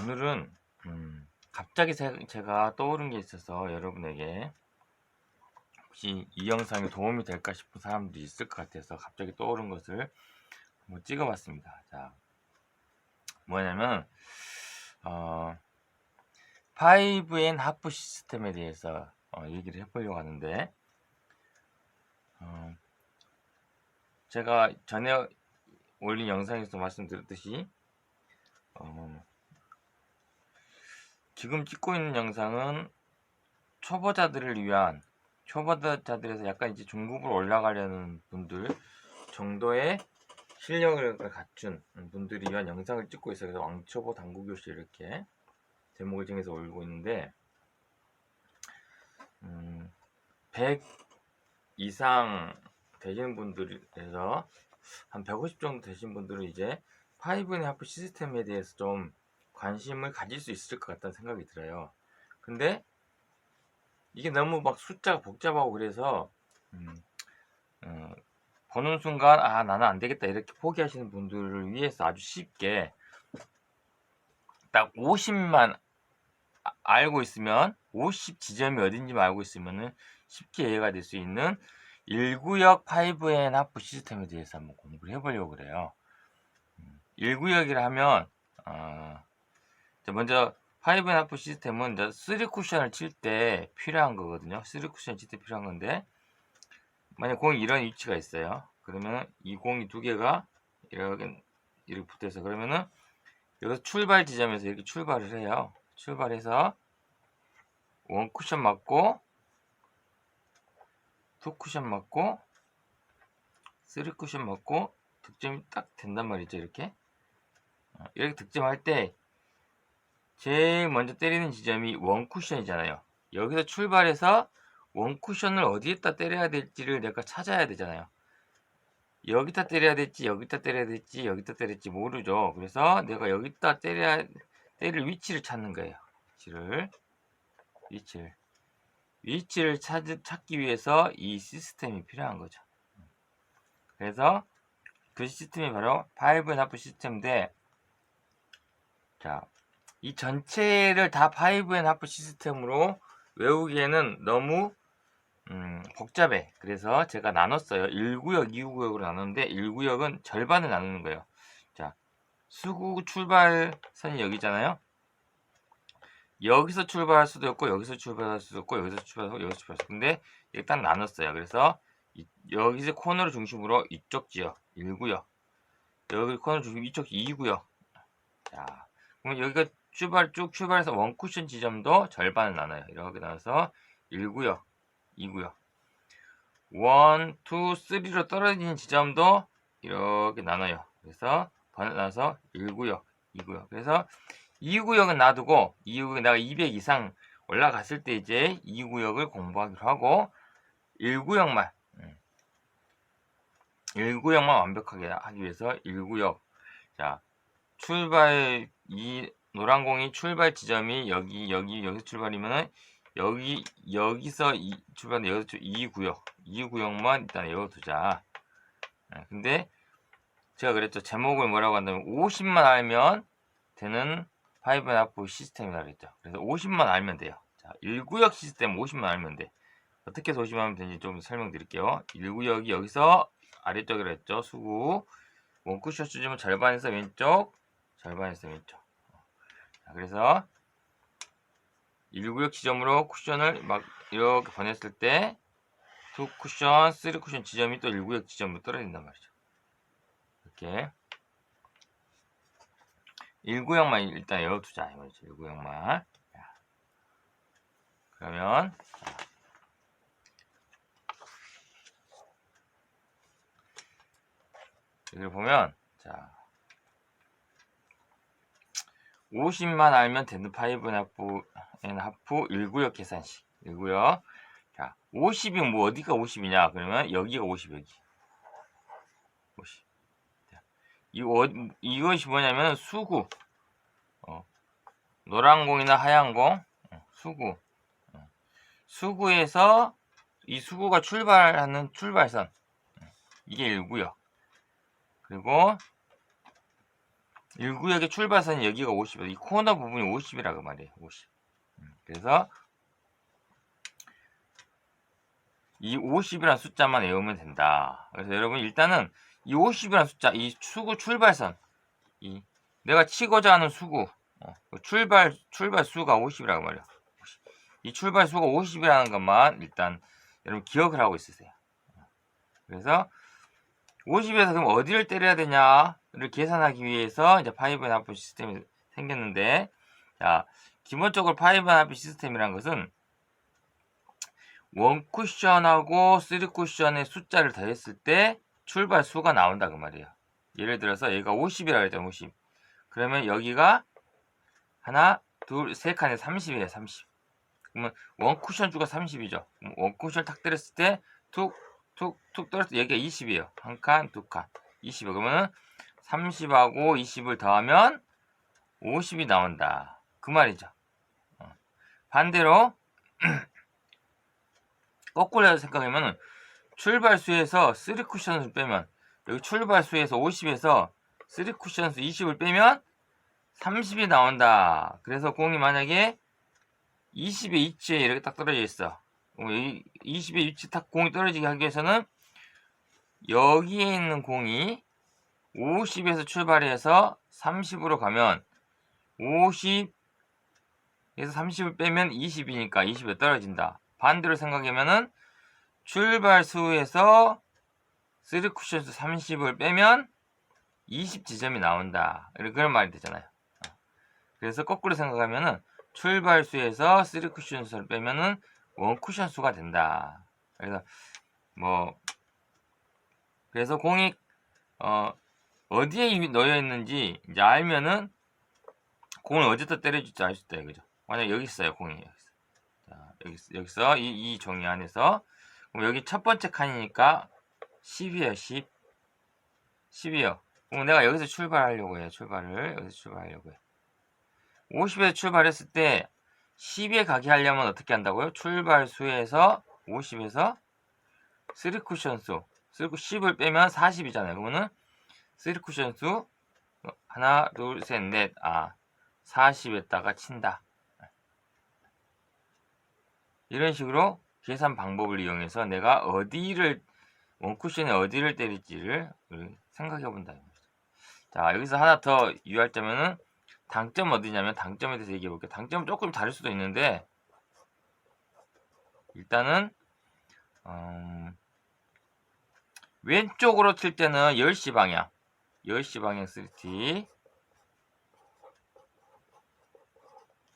오늘은 음, 갑자기 제, 제가 떠오른 게 있어서 여러분에게 혹시 이 영상이 도움이 될까 싶은 사람들이 있을 것 같아서 갑자기 떠오른 것을 한번 찍어봤습니다. 자, 뭐냐면 어, 5N 하프 시스템에 대해서 어, 얘기를 해보려고 하는데 어, 제가 전에 올린 영상에서 말씀드렸듯이 어, 지금 찍고 있는 영상은 초보자들을 위한 초보자들에서 약간 이제 중급으로 올라가려는 분들 정도의 실력을 갖춘 분들이 위한 영상을 찍고 있어요. 그래서 왕초보 당구교실 이렇게 제목을 정해서 올리고 있는데 음, 100 이상 되시는 분들에서 한 150 정도 되신 분들은 이제 5인 하프 시스템에 대해서 좀 관심을 가질 수 있을 것 같다는 생각이 들어요. 근데 이게 너무 막 숫자가 복잡하고 그래서 음, 어, 보는 순간 아 나는 안 되겠다 이렇게 포기하시는 분들을 위해서 아주 쉽게 딱 50만 아- 알고 있으면 50 지점이 어딘지만 알고 있으면은 쉽게 이해가 될 수 있는 1구역 5N 하프 시스템에 대해서 한번 공부를 해보려고 그래요. 1구역이라 하면 어, 자, 먼저 5N 하프 시스템은 이제 3 쿠션을 칠 때 필요한 거거든요. 3 쿠션 칠때 필요한 건데 만약 공이 이런 위치가 있어요. 그러면 이 공이 두 개가 이렇게 이렇게 붙어서 그러면은 여기서 출발 지점에서 이렇게 출발을 해요. 출발해서 원 쿠션 맞고 투 쿠션 맞고 쓰리 쿠션 맞고 득점이 딱 된단 말이죠. 이렇게 어, 이렇게 득점할 때 제일 먼저 때리는 지점이 원 쿠션이잖아요. 여기서 출발해서 원 쿠션을 어디에다 때려야 될지를 내가 찾아야 되잖아요. 여기다 때려야 될지 여기다 때려야 될지 여기다 때릴지 모르죠. 그래서 내가 여기다 때려야 때릴 위치를 찾는 거예요. 위치를 위치를 위치를 찾, 찾기 위해서 이 시스템이 필요한 거죠. 그래서 그 시스템이 바로 5&하프 시스템인데 자, 이 전체를 다 5&하프 시스템으로 외우기에는 너무 음, 복잡해. 그래서 제가 나눴어요. 1구역, 2구역으로 나눴는데 1구역은 절반을 나누는 거예요. 자, 수구 출발선이 여기잖아요. 여기서 출발할 수도 있고 여기서 출발할 수도 있고 여기서 출발하고 여기서 출발할 수도 근데 일단 나눴어요. 그래서 이, 여기서 코너를 중심으로 이쪽 지역 1구역 여기 코너 중심 이쪽 2구역 자, 그럼 여기가 출발 쭉 출발해서 원 쿠션 지점도 절반을 나눠요. 이렇게 나눠서 1구역 2구역 1, 2, 3로 떨어지는 지점도 이렇게 나눠요. 그래서 번을 나눠서 1구역 2구역 그래서 2구역은 놔두고 2구역 내가 200 이상 올라갔을 때 이제 2구역을 공부하기로 하고 1구역만 1구역만 완벽하게 하기 위해서 1구역 자 출발 이 노란 공이 출발 지점이 여기 여기 여기서 출발이면은 여기 여기서 이, 출발 여기서 2구역 2구역만 일단 외워두자. 예, 근데 제가 그랬죠. 제목을 뭐라고 한다면 50만 알면 되는 5&하프 시스템이라 그랬죠. 그래서 50만 알면 돼요. 자 1구역 시스템 50만 알면 돼. 어떻게 해서 50만 하면 되는지 좀 설명드릴게요. 1구역이 여기서 아래쪽이라 했죠. 수구. 원쿠션 수지면 절반에서 왼쪽 절반에서 왼쪽. 자, 그래서 1구역 지점으로 쿠션을 막 이렇게 보냈을 때 2 쿠션, 3 쿠션 지점이 또 1구역 지점으로 떨어진단 말이죠. 이렇게. 1구역만 일단 외워두자 이거죠. 1구역만. 그러면 자, 여기를 보면 자 50만 알면 되는 파이브 하프 N 하프 1구역 계산식. 1구역. 자 50이 뭐 어디가 50이냐? 그러면 여기가 50 여기. 50 자, 이거 이것이 뭐냐면 수구. 어, 노란 공이나 하얀 공? 어, 수구. 어, 수구에서 이 수구가 출발하는 출발선. 어, 이게 1구역. 그리고 1구역의 출발선이 여기가 50이다. 이 코너 부분이 50이라고 말이에요. 50. 음, 그래서 이 50이라는 숫자만 외우면 된다. 그래서 여러분 일단은 이 50이라는 숫자, 이 수구 출발선, 이 내가 치고자 하는 수구, 어, 그 출발 출발 수가 50이라고 말이야. 이 출발 수가 50이라는 것만 일단 여러분 기억을 하고 있으세요. 그래서 50에서 그럼 어디를 때려야 되냐를 계산하기 위해서 이제 파이브 앤 하프 시스템이 생겼는데 자 기본적으로 파이브 앤 하프 시스템이라는 것은 원 쿠션하고 쓰리 쿠션의 숫자를 더했을 때 출발 수가 나온다 그 말이에요. 예를 들어서 얘가 50이라고 했죠 50. 그러면 여기가 하나 둘 세 칸에 30이에요 30. 그러면 원 쿠션 주가 30이죠. 원 쿠션 탁 때렸을 때 툭 툭툭 떨었을 때 여기가 20이에요. 한 칸, 두 칸. 20이에요. 그러면은 30하고 20을 더하면 50이 나온다. 그 말이죠. 어. 반대로 거꾸로 해서 생각하면은 출발수에서 3 쿠션을 빼면 여기 출발수에서 50에서 3 쿠션수 20을 빼면 30이 나온다. 그래서 공이 만약에 20의 위치에 이렇게 딱 떨어져 있어. 그럼 여기 20의 위치 딱 공이 떨어지게 하기 위해서는 여기에 있는 공이 50에서 출발해서 30으로 가면 50에서 30을 빼면 20이니까 20에 떨어진다. 반대로 생각하면은 출발수에서 3쿠션수 30을 빼면 20 지점이 나온다. 그런 말이 되잖아요. 그래서 거꾸로 생각하면은 출발수에서 3쿠션 수를 빼면은 1쿠션 수가 된다. 그래서 뭐 그래서 공이 어 어디에 놓여 있는지 이제 알면은 공을 어디다 때려줄지 알 수 있다 이거죠. 만약 여기 있어요 공이 여기 있어. 자 여기 여기서 이, 이 종이 안에서 그럼 여기 첫 번째 칸이니까 10이에요 10 10이요. 그럼 내가 여기서 출발하려고 해요 출발을 여기서 출발하려고 해. 50에서 출발했을 때 10에 가게 하려면 어떻게 한다고요? 출발수에서 50에서 3쿠션 수 10을 빼면 40이잖아요. 그러면은 3쿠션 수 하나, 둘, 셋, 넷, 아 40에다가 친다. 이런 식으로 계산 방법을 이용해서 내가 어디를 원쿠션에 어디를 때릴지를 생각해 본다. 자 여기서 하나 더 유의할 점은 당점 어디냐면 당점에 대해서 얘기해 볼게요. 당점은 조금 다를 수도 있는데 일단은 음, 왼쪽으로 칠 때는 10시 방향 10시 방향 3T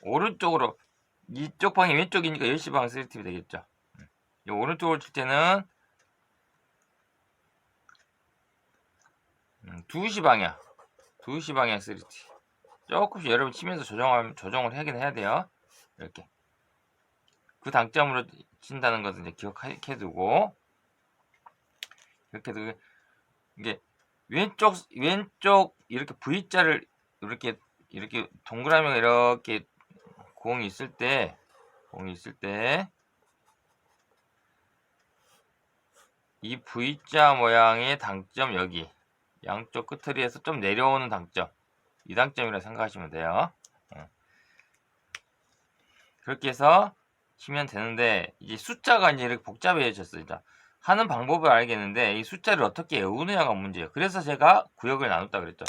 오른쪽으로 이쪽 방이 왼쪽이니까 10시 방향 3T 되겠죠. 이 오른쪽으로 칠 때는 음, 2시 방향 2시 방향 3T 조금씩 여러분 치면서 조정을, 조정을 하긴 해야 돼요. 이렇게. 그 당점으로 친다는 것을 이제 기억해 두고, 이렇게 두 이게 왼쪽, 왼쪽 이렇게 V자를 이렇게, 이렇게 동그라미가 이렇게 공이 있을 때, 공이 있을 때, 이 V자 모양의 당점 여기 양쪽 끝트리에서 좀 내려오는 당점 2단점이라 생각하시면 돼요. 어. 그렇게 해서 치면 되는데 이제 숫자가 이제 이렇게 복잡해졌어요. 하는 방법을 알겠는데 이 숫자를 어떻게 외우느냐가 문제예요. 그래서 제가 구역을 나눴다 그랬죠.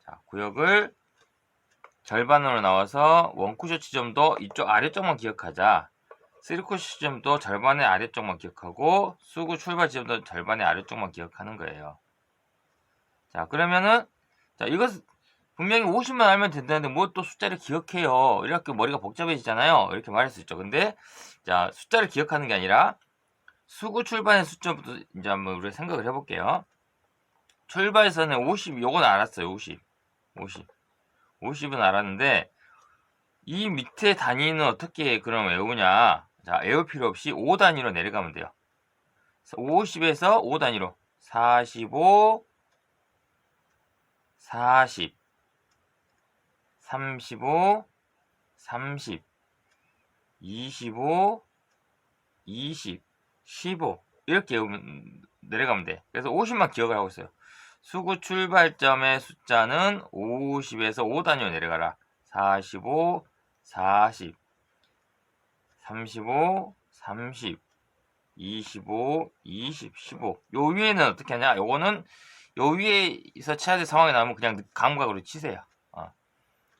자, 구역을 절반으로 나와서 원쿠션 지점도 이쪽 아래쪽만 기억하자. 쓰리쿠션 지점도 절반의 아래쪽만 기억하고 수구 출발 지점도 절반의 아래쪽만 기억하는 거예요. 자, 그러면은 자, 이것 분명히 50만 알면 된다는데 뭐 또 숫자를 기억해요. 이렇게 머리가 복잡해지잖아요. 이렇게 말할 수 있죠. 근데 자 숫자를 기억하는 게 아니라 수구 출발의 숫자부터 이제 한번 우리가 생각을 해볼게요. 출발선에 50, 요건 알았어요. 50, 50, 50은 알았는데 이 밑에 단위는 어떻게 그럼 외우냐? 자 외울 필요 없이 5단위로 내려가면 돼요. 50에서 5단위로 45, 40 35, 30, 25, 20, 15 이렇게 내려가면 돼. 그래서 50만 기억을 하고 있어요. 수구 출발점의 숫자는 50에서 5단위로 내려가라. 45, 40, 35, 30, 25, 20, 15. 요 위에는 어떻게 하냐? 요거는 요 위에서 쳐야 될 상황이 나오면 그냥 감각으로 치세요.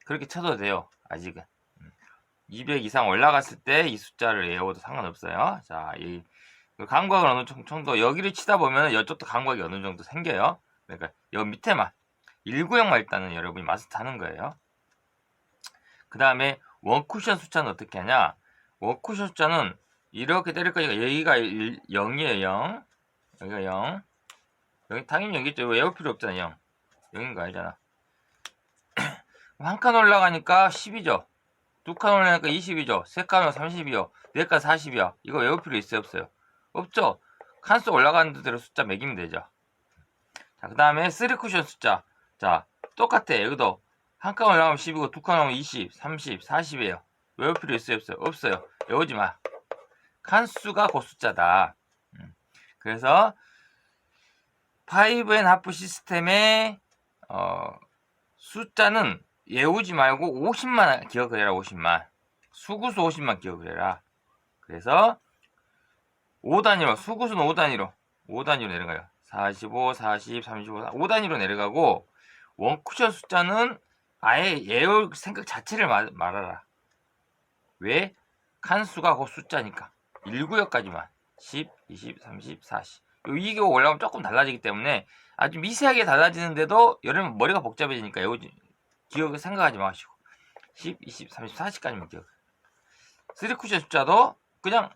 어. 그렇게 쳐도 돼요. 아직은. 음. 200 이상 올라갔을 때 이 숫자를 외워도 상관없어요. 자, 이 감각을 어느 정도 여기를 치다 보면 이쪽도 감각이 어느 정도 생겨요. 그러니까 여기 밑에만 1구역만 일단은 여러분이 마스터하는 거예요. 그 다음에 원쿠션 숫자는 어떻게 하냐? 원쿠션 숫자는 이렇게 때릴 거니까 여기가 1, 0이에요. 0. 여기가 0. 여기 당연히 여기있죠. 외울 필요 없잖아. 0. 0인 거 알잖아. 한 칸 올라가니까 10이죠. 두 칸 올라가니까 20이죠. 세칸 올라가면 30이요. 네 칸 40이요. 이거 외울 필요 있어요? 없어요? 없죠. 칸수 올라가는 대로 숫자 매기면 되죠. 자, 그 다음에 3쿠션 숫자. 자, 똑같아. 여기도 한 칸 올라가면 10이고 두 칸 올라가면 20, 30, 40이에요. 외울 필요 있어요? 없어요? 없어요. 외우지 마. 칸수가 그 숫자다. 음. 그래서 5앤 하프 시스템의 어, 숫자는 외우지 말고 50만 기억을 해라. 50만. 수구수 50만 기억을 해라. 그래서 5단위로 수구수는 5단위로 5단위로 내려가요. 45, 40, 35, 5단위로 내려가고 원쿠션 숫자는 아예 예울 생각 자체를 말, 말하라. 왜? 칸수가 그 숫자니까. 1구역까지만 10, 20, 30, 40. 요 이게 올라가면 조금 달라지기 때문에 아주 미세하게 달라지는데도 여러분 머리가 복잡해지니까 요 기억을 생각하지 마시고 10, 20, 30, 40까지만 기억. 3쿠션 숫자도 그냥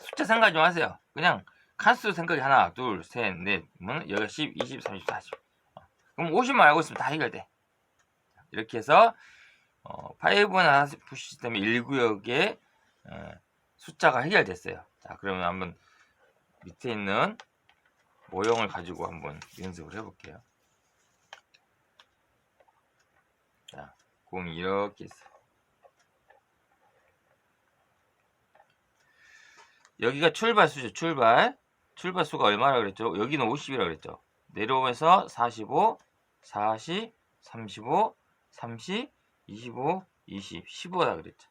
숫자 생각하지 마세요. 그냥 칸수 생각이 하나, 둘, 셋, 넷. 면 여기가 10, 20, 30, 40. 그럼 50만 알고 있으면 다 해결돼. 이렇게 해서 어, 5나 푸시 시스템의 1구역의 어, 숫자가 해결됐어요. 자, 그러면 한번 밑에 있는 모형을 가지고 한번 연습을 해볼게요. 자, 공이 이렇게 있어요. 여기가 출발수죠, 출발. 출발수가 얼마나 그랬죠? 여기는 50이라고 그랬죠. 내려오면서 45, 40, 35, 30, 25, 20, 15다 그랬죠.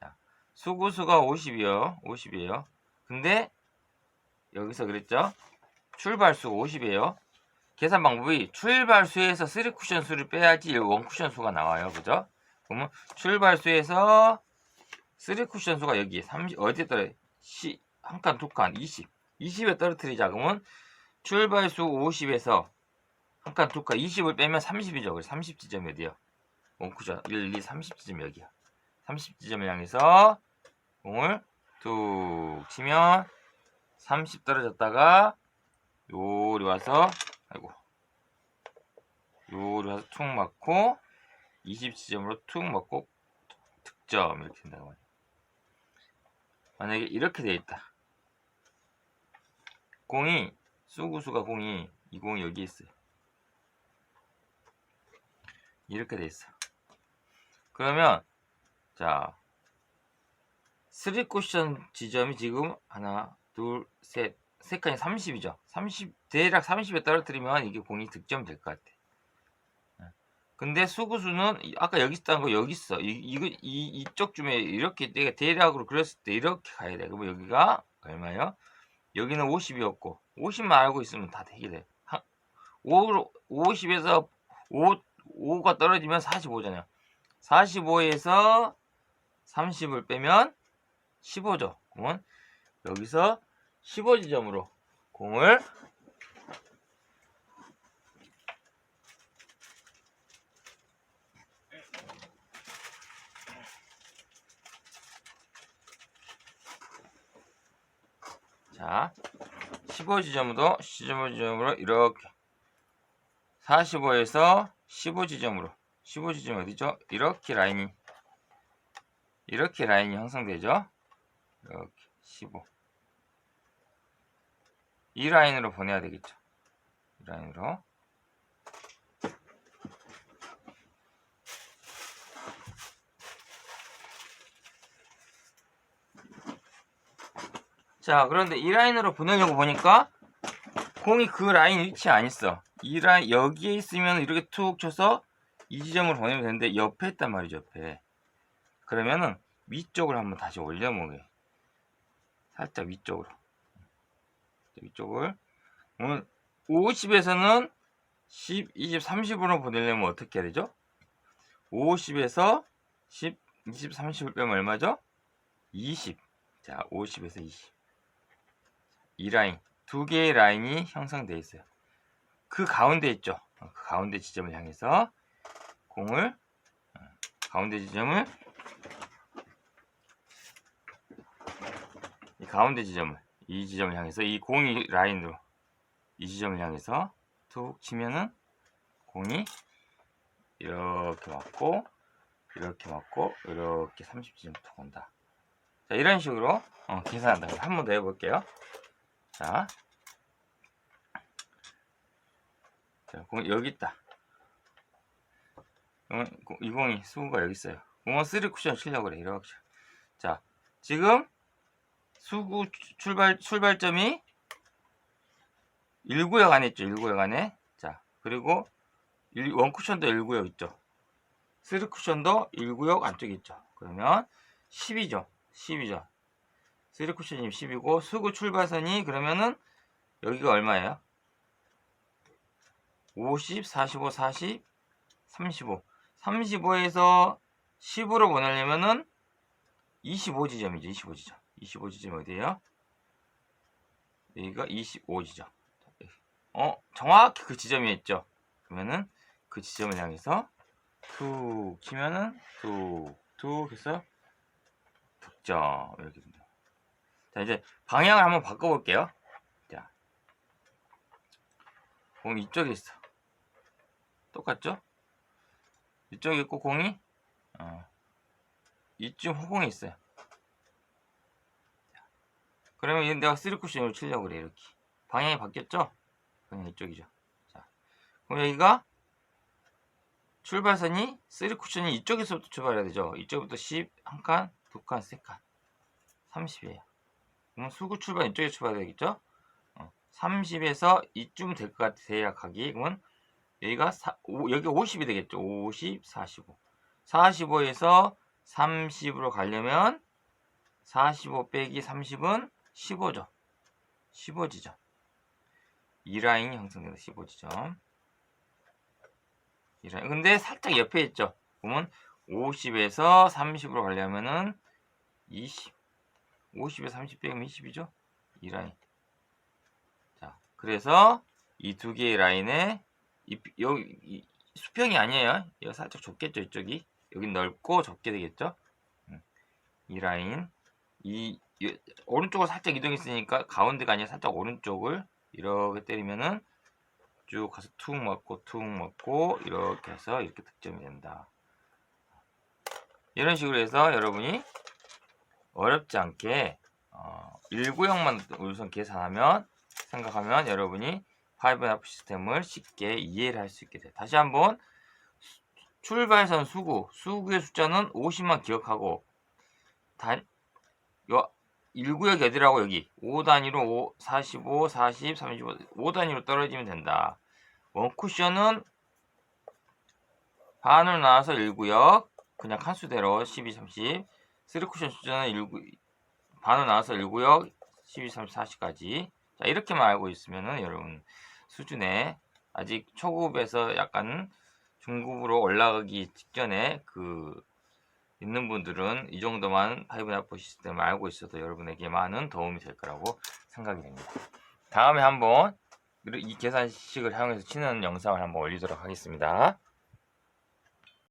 자, 수구수가 50이요. 50이에요. 근데 여기서 그랬죠. 출발수가 50이에요. 계산 방법이 출발 수에서 3쿠션 수를 빼야지 1쿠션 수가 나와요. 그죠? 그러면 출발 수에서 3쿠션 수가 여기 30 어디에 떨어? 시, 한 칸, 두 칸, 20. 20에 떨어뜨리자. 그러면 출발 수 50에서 한 칸, 두 칸, 20을 빼면 30이죠. 그래서 30 지점이 어디요? 원쿠션 1, 2, 30 지점이 여기야. 30 지점을 향해서 공을 툭 치면 30 떨어졌다가 요리 와서 아이고 요리 와서 툭 맞고 20지점으로 툭 맞고 득점 이렇게 된다고 말이야. 만약에 이렇게 돼 있다. 공이 수구수가 공이 이 공이 여기 있어요. 이렇게 돼 있어. 그러면 자 3쿠션 지점이 지금 하나, 둘, 셋, 세 칸이 30이죠. 30 대략 30에 떨어뜨리면 이게 공이 득점 될것 같아. 근데 수구수는 아까 여기 있다는 거 여기 있어. 이, 이거 이 이쪽 쯤에 이렇게 내가 대략으로 그렸을 때 이렇게 가야 돼. 그러면 여기가 얼마예요? 여기는 50이었고 50만 알고 있으면 다 되게 돼. 5, 50에서 5, 5가 떨어지면 45잖아요. 45에서 30을 빼면 15죠. 그러면 여기서 15지점으로 공을 자, 15지점으로 15지점으로 이렇게 45에서 15지점으로 15지점 어디죠? 이렇게 라인이 이렇게 라인이 형성되죠? 이렇게 15. 이 라인으로 보내야 되겠죠? 이 라인으로. 자, 그런데 이 라인으로 보내려고 보니까 공이 그 라인 위치에 안 있어. 이 라인 여기에 있으면 이렇게 툭 쳐서 이 지점으로 보내면 되는데 옆에 있단 말이죠. 옆에. 그러면은 위쪽을 한번 다시 올려보게. 살짝 위쪽으로. 위쪽을. 오늘 50에서는 10, 20, 30으로 보내려면 어떻게 해야 되죠? 50에서 10, 20, 30을 빼면 얼마죠? 20. 자, 50에서 20. 이 라인. 두 개의 라인이 형성되어 있어요. 그 가운데 있죠. 어, 그 가운데 지점을 향해서 공을 어, 가운데 지점을 이 가운데 지점을 이 지점을 향해서 이 공이 라인으로 이 지점을 향해서 툭 치면은 공이 이렇게 맞고 이렇게 맞고 이렇게 30지점부터 온다. 자 이런 식으로 어, 계산한다. 한 번 더 해볼게요. 자, 자 공, 여기 있다. 이 공이 수구가 여기 있어요. 공은 3 쿠션 치려고 그래. 이렇게. 자, 지금 수구 출- 출발 출발점이 1구역 안에 있죠. 1구역 안에. 자, 그리고 1, 원쿠션도 1구역 있죠. 3쿠션도 1구역 안쪽에 있죠. 그러면 10이죠. 10이죠. 3쿠션이 10이고 수구 출발선이 그러면은 여기가 얼마예요? 50, 45, 40, 35. 35에서 10으로 보내려면은 25지점이죠. 25지점. 25지점 어디에요? 여기가 25지점. 어, 정확히 그 지점이 있죠. 그러면은 그 지점을 향해서 툭 치면은 툭, 툭 해서 득점 이렇게 됩니다. 자, 이제 방향을 한번 바꿔 볼게요. 자, 공이 이쪽에 있어. 똑같죠? 이쪽에 있고 공이 어, 이쯤 허공에 있어요. 그러면 얘 내가 3쿠션으로 치려고 그래 이렇게 방향이 바뀌었죠? 그냥 이쪽이죠. 자, 그럼 여기가 출발선이 3쿠션이 이쪽에서부터 출발해야 되죠. 이쪽부터 10, 한 칸, 두 칸, 세 칸. 30이에요. 그럼 수구 출발 이쪽에 출발해야 되겠죠? 어, 30에서 이쯤 될 것 같아, 대략 하기. 그러면 여기가 사, 오, 여기 50이 되겠죠. 50, 45. 45에서 30으로 가려면 45 빼기 30은 15죠. 15지점. 이 라인이 형성되는 15지점. 이 라인. 근데 살짝 옆에 있죠. 그러면 50에서 30으로 가려면은 20. 50에서 30 빼면 20이죠. 이 라인. 자, 그래서 이 두 개의 라인에 이, 여기 이, 수평이 아니에요. 이거 살짝 좁겠죠, 이쪽이. 여긴 넓고 좁게 되겠죠. 음. 이 라인, 이, 이 오른쪽으로 살짝 이동했으니까 가운데가 아니라 살짝 오른쪽을 이렇게 때리면은 쭉 가서 툭 맞고 툭 맞고 이렇게 해서 이렇게 득점이 된다. 이런 식으로 해서 여러분이 어렵지 않게 어, 1구역만 우선 계산하면 생각하면 여러분이 5F 시스템을 쉽게 이해를 할 수 있게 돼요. 다시 한번 출발선 수구, 수구의 숫자는 50만 기억하고 단, 요 1구역 어디라고 여기 5단위로 5, 45, 40, 35, 5단위로 떨어지면 된다. 원쿠션은 반으로 나와서 1구역 그냥 칸수대로 12, 30 3쿠션 숫자는 1구, 반으로 나와서 1구역 12, 30, 40까지 자 이렇게만 알고 있으면은 여러분 수준에 아직 초급에서 약간 중급으로 올라가기 직전에 그 있는 분들은 이 정도만 파이브 나포 시스템을 알고 있어도 여러분에게 많은 도움이 될 거라고 생각이 됩니다. 다음에 한번 이 계산식을 사용해서 치는 영상을 한번 올리도록 하겠습니다.